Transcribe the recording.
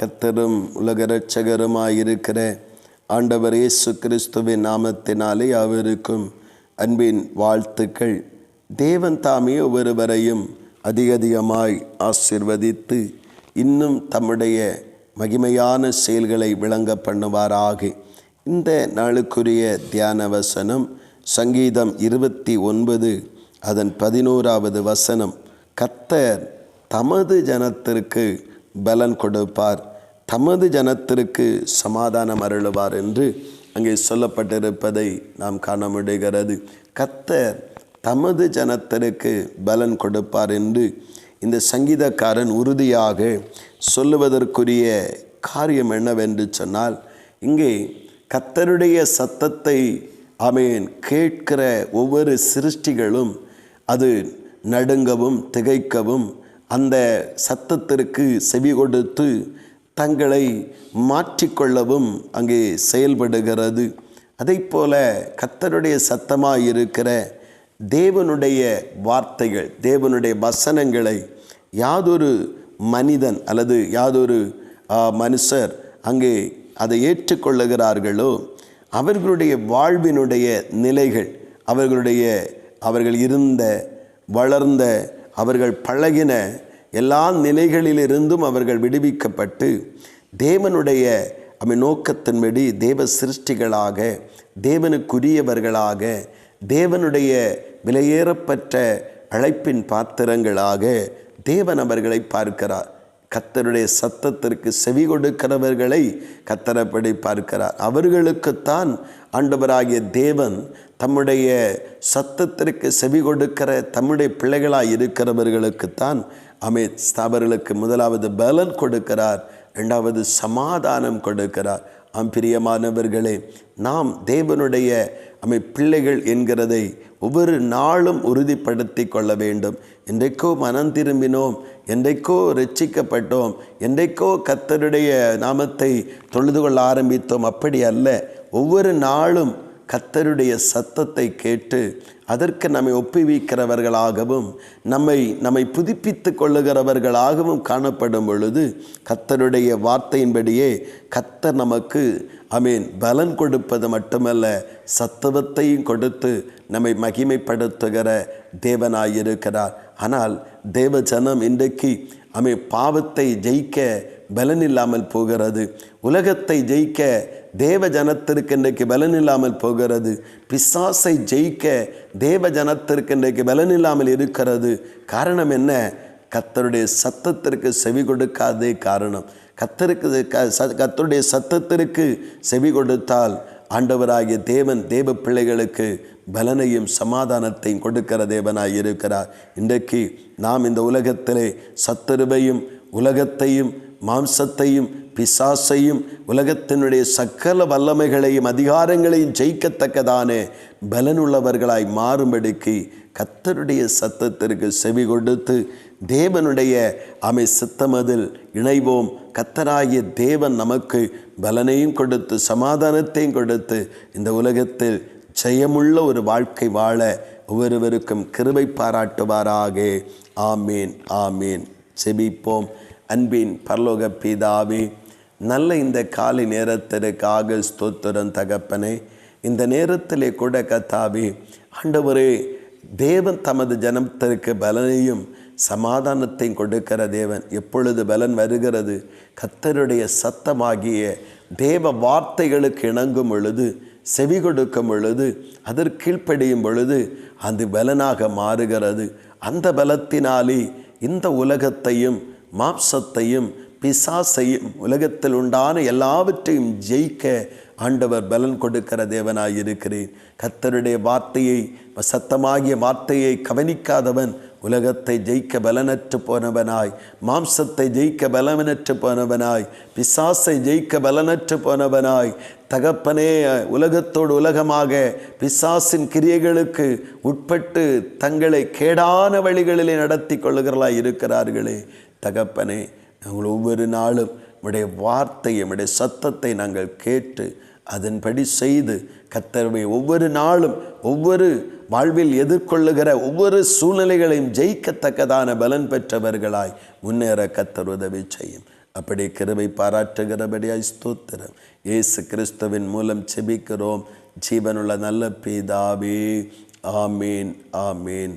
கத்தரும் உலக இரட்சகருமாயிருக்கிற ஆண்டவர் இயேசு கிறிஸ்துவின் நாமத்தினாலே அவருக்கும் அன்பின் வாழ்த்துக்கள். தேவன் தாமே ஒவ்வொருவரையும் அதிக அதிகமாய் ஆசிர்வதித்து இன்னும் தம்முடைய மகிமையான செயல்களை விளங்க பண்ணுவாராக. இந்த நாளுக்குரிய தியான வசனம் சங்கீதம் இருபத்தி ஒன்பது அதன் பதினோராவது வசனம் கத்தர் தமது ஜனத்திற்கு பலன் கொடுப்பார். தமது ஜனத்திற்கு சமாதானம் அருளுவார் என்று அங்கே சொல்லப்பட்டிருப்பதை நாம் காண முடிகிறது. கத்தர் தமது ஜனத்திற்கு பலன் கொடுப்பார் என்று இந்த சங்கீதக்காரன் உறுதியாக சொல்லுவதற்குரிய காரியம் என்னவென்று சொன்னால் இங்கே கத்தருடைய சத்தத்தை அவன் கேட்கிற ஒவ்வொரு சிருஷ்டிகளும் அது நடுங்கவும் திகைக்கவும் அந்த சத்தத்திற்கு செவி கொடுத்து தங்களை மாற்றிக்கொள்ளவும் அங்கே செயல்படுகிறது. அதை போல கத்தருடைய சத்தமாக இருக்கிற தேவனுடைய வார்த்தைகள் தேவனுடைய வசனங்களை யாதொரு மனிதன் அல்லது யாதொரு மனுஷர் அங்கே அதை ஏற்றுக்கொள்ளுகிறார்களோ அவர்களுடைய வாழ்வினுடைய நிலைகள் அவர்களுடைய அவர்கள் இருந்த வளர்ந்த அவர்கள் பழகின எல்லா நிலைகளிலிருந்தும் அவர்கள் விடுவிக்கப்பட்டு தேவனுடைய அமை நோக்கத்தின்படி தேவ சிருஷ்டிகளாக தேவனுக்குரியவர்களாக தேவனுடைய விலையேறப்பட்ட அழைப்பின் பாத்திரங்களாக தேவன் அவர்களை பார்க்கிறார். கத்தருடைய சத்தத்திற்கு செவி கொடுக்கிறவர்களை கத்தரப்படி பார்க்கிறார். அவர்களுக்குத்தான் ஆண்டவராகிய தேவன் தம்முடைய சத்தத்திற்கு செவி கொடுக்கிற தம்முடைய பிள்ளைகளாக இருக்கிறவர்களுக்குத்தான் அமித் அவர்களுக்கு முதலாவது பலன் கொடுக்கிறார் ரெண்டாவது சமாதானம் கொடுக்கிறார். ஆம் பிரியமானவர்களே நாம் தேவனுடைய அமை பிள்ளைகள் என்கிறதை ஒவ்வொரு நாளும் உறுதிப்படுத்தி கொள்ள வேண்டும். என்றைக்கோ மனம் திரும்பினோம் என்றைக்கோ ரட்சிக்கப்பட்டோம் என்றைக்கோ கத்தருடைய நாமத்தை தொழுது கொள்ள ஆரம்பித்தோம். அப்படி அல்ல. ஒவ்வொரு நாளும் கத்தருடைய சத்தத்தை கேட்டு அதற்கு நம்மை ஒப்புவிக்கிறவர்களாகவும் நம்மை நம்மை புதுப்பித்து கொள்ளுகிறவர்களாகவும் காணப்படும் பொழுது கத்தருடைய வார்த்தையின்படியே கத்தர் நமக்கு அமீன் பலன் கொடுப்பது மட்டுமல்ல சத்துவத்தையும் கொடுத்து நம்மை மகிமைப்படுத்துகிற தேவனாயிருக்கிறார். ஆனால் தேவ ஜனம் இன்றைக்கு அமை பாவத்தை ஜெயிக்க பலன் இல்லாமல் போகிறது. உலகத்தை ஜெயிக்க தேவ ஜனத்திற்கு இன்றைக்கு பலன் இல்லாமல் போகிறது. பிசாசை ஜெயிக்க தேவ ஜனத்திற்கு இன்றைக்கு பலன் இல்லாமல் இருக்கிறது. காரணம் என்ன? கத்தருடைய சத்தத்திற்கு செவி கொடுக்காதே காரணம். கத்தருக்கு கத்தருடைய சத்தத்திற்கு செவி கொடுத்தால் ஆண்டவராகிய தேவன் தேவ பிள்ளைகளுக்கு பலனையும் சமாதானத்தையும் கொடுக்கிற தேவனாய் இருக்கிறார். இன்றைக்கு நாம் இந்த உலகத்திலே சத்துருவையும் உலகத்தையும் மாம்சத்தையும் பிசாசையும் உலகத்தினுடைய சக்கல வல்லமைகளையும் அதிகாரங்களையும் ஜெயிக்கத்தக்கதான பலனுள்ளவர்களாய் மாறும்படிக்கு கத்தருடைய சத்தத்திற்கு செவி கொடுத்து தேவனுடைய அமை சித்தமதில் இணைவோம். கத்தராகிய தேவன் நமக்கு பலனையும் கொடுத்து சமாதானத்தையும் கொடுத்து இந்த உலகத்தில் ஜெயமுள்ள ஒரு வாழ்க்கை வாழ ஒவ்வொருவருக்கும் கிருபை பாராட்டுவாராக. ஆமீன் ஆமீன். செபிப்போம் அன்பின் பரலோக பிதாவே நல்ல இந்த காலை நேரத்திற்காக ஸ்தோத்திரம் தகப்பனே. இந்த நேரத்திலே கூட கத்தாவே ஆண்டவரே தேவன் தமது ஜனத்திற்கு பலனையும் சமாதானத்தையும் கொடுக்கிற தேவன். எப்பொழுது பலன் வருகிறது? கத்தருடைய சத்தமாகிய தேவ வார்த்தைகளுக்கு இணங்கும் பொழுது செவி கொடுக்கும் பொழுது அதற்கீழ்ப்படியும் பொழுது அது பலனாக மாறுகிறது. அந்த பலத்தினாலே இந்த உலகத்தையும் மாம்சத்தையும் பிசாசையும் உலகத்தில் உண்டான எல்லாவற்றையும் ஜெயிக்க ஆண்டவர் பலன் கொடுக்கிற தேவனாய் இருக்கிறேன் கத்தருடைய வார்த்தையை சத்தமாகிய வார்த்தையை கவனிக்காதவன் உலகத்தை ஜெயிக்க பலனற்று போனவனாய் மாம்சத்தை ஜெயிக்க பலனற்று போனவனாய் பிசாசை ஜெயிக்க பலனற்று போனவனாய் தகப்பனே உலகத்தோடு உலகமாக பிசாசின் கிரியைகளுக்கு உட்பட்டு தங்களை கேடான வழிகளிலே நடத்தி கொள்ளுகிறலாய் இருக்கிறார்களே. தகப்பனே நாங்கள் ஒவ்வொரு நாளும் உடைய வார்த்தையை உடைய சத்தத்தை நாங்கள் கேட்டு அதன்படி செய்து கத்தருவை ஒவ்வொரு நாளும் ஒவ்வொரு வாழ்வில் எதிர்கொள்ளுகிற ஒவ்வொரு சூழ்நிலைகளையும் ஜெயிக்கத்தக்கதான பலன் பெற்றவர்களாய் முன்னேற கத்தர் உதவி செய்யும். அப்படி கிருவை பாராட்டுகிறபடியாய் ஸ்தோத்திரம். இயேசு கிறிஸ்துவின் மூலம் செபிக்கிறோம் ஜீவனுள்ள நல்ல பிதாவே ஆமீன் ஆமீன்.